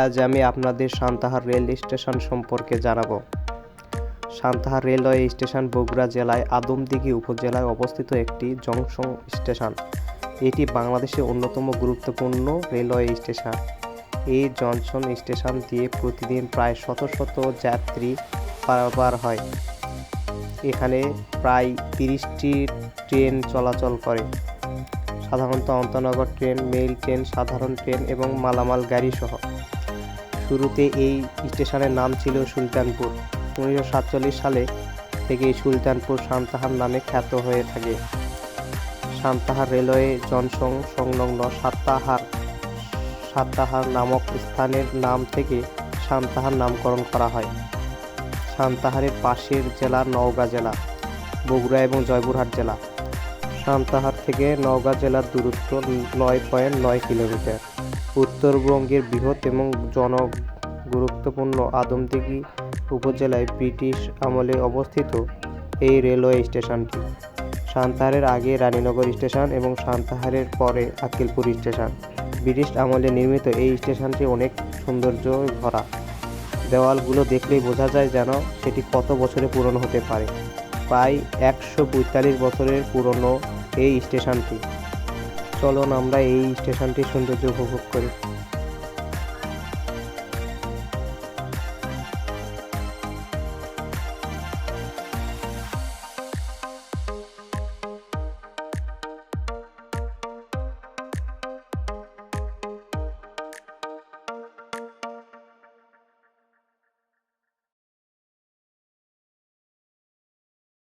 আজ আমি আপনাদের সান্তাহার রেল স্টেশন সম্পর্কে জানাব। সান্তাহার রেলওয়ে স্টেশন বগুড়া জেলায় আদমদিঘি উপজেলায় অবস্থিত একটি জংশন স্টেশন। এটি বাংলাদেশের অন্যতম গুরুত্বপূর্ণ রেলওয়ে স্টেশন। এই জংশন স্টেশন দিয়ে প্রতিদিন প্রায় শত শত যাত্রী পারাপার হয়। এখানে প্রায় তিরিশটি ট্রেন চলাচল করে। সাধারণত অন্তনগর ট্রেন, মেইল ট্রেন, সাধারণ ট্রেন এবং মালামাল গাড়ি সহ শুরুতে এই স্টেশনের নাম ছিল সুলতানপুর। উনিশশো সাতচল্লিশ সালে থেকে সুলতানপুর সান্তাহার নামে খ্যাত হয়ে থাকে। সান্তাহার রেলওয়ে জনসং সংলগ্ন সাত্তাহার সাত্তাহার নামক স্থানের নাম থেকে সান্তাহার নামকরণ করা হয়। সান্তাহারের পাশের জেলা নওগাঁ জেলা, বগুড়া এবং জয়পুরহাট জেলা। সান্তাহার থেকে নওগাঁ জেলার দূরত্ব নয় পয়েন্ট নয় কিলোমিটার। উত্তরবঙ্গের বৃহৎ এবং জন গুরুত্বপূর্ণ আদমদিঘি উপজেলায় ব্রিটিশ আমলে অবস্থিত এই রেলওয়ে স্টেশনটি। সান্তাহারের আগে রানীনগর স্টেশন এবং সান্তাহারের পরে আকিলপুর স্টেশন। ব্রিটিশ আমলে নির্মিত এই স্টেশনটি অনেক সৌন্দর্য ভরা। দেওয়ালগুলো দেখলেই বোঝা যায় যেন সেটি কত বছরে পুরনো হতে পারে। প্রায় একশো পঁয়তাল্লিশ বছরের পুরনো এই স্টেশনটি। চলুন আমরা এই স্টেশনটির সৌন্দর্য উপভোগ করি।